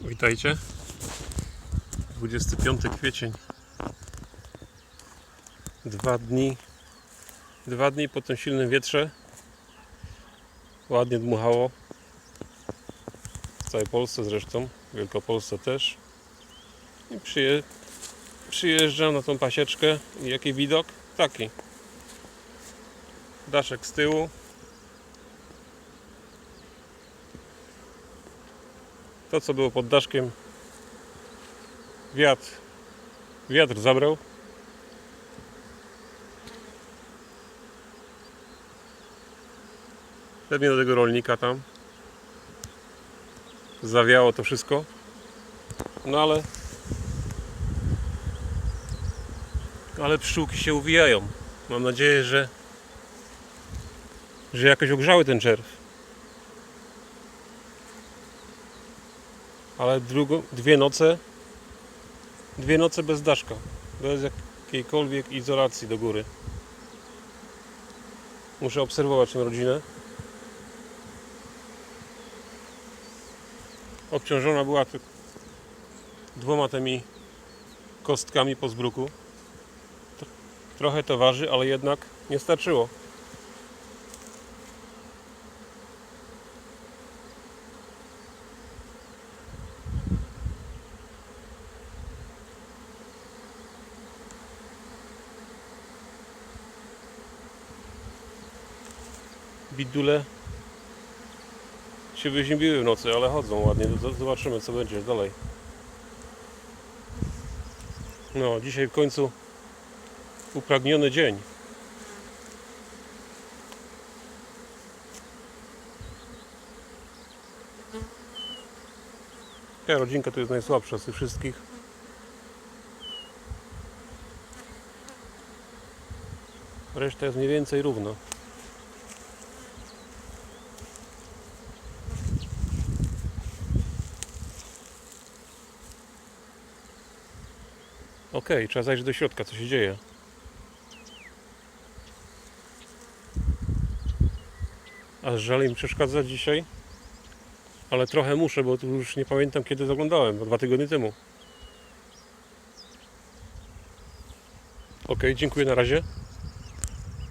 Witajcie. 25 kwiecień. Dwa dni. Dwa dni po tym silnym wietrze. Ładnie dmuchało. W całej Polsce zresztą. W Wielkopolsce też. I przyje... przyjeżdżam na tą pasieczkę. I jaki widok? Taki. Daszek z tyłu. To co było pod daszkiem wiatr wiatr zabrał. Pewnie do tego rolnika tam zawiało to wszystko. No ale ale pszczółki się uwijają. Mam nadzieję, że że jakoś ogrzały ten czerw ale drugo, dwie noce dwie noce bez daszka bez jakiejkolwiek izolacji do góry. Muszę obserwować tę rodzinę. Obciążona była tylko dwoma tymi kostkami po zbruku. Tr- trochę to waży, ale jednak nie starczyło bidule się wyziębiły w nocy, ale chodzą ładnie. Zobaczymy co będzie dalej. No, dzisiaj w końcu upragniony dzień. Ta rodzinka to jest najsłabsza z tych wszystkich. Reszta jest mniej więcej równo. Okej, trzeba zajrzeć do środka, co się dzieje. Aż żal im przeszkadzać dzisiaj. Ale trochę muszę, bo tu już nie pamiętam kiedy zaglądałem, dwa tygodnie temu. Okej, dziękuję na razie.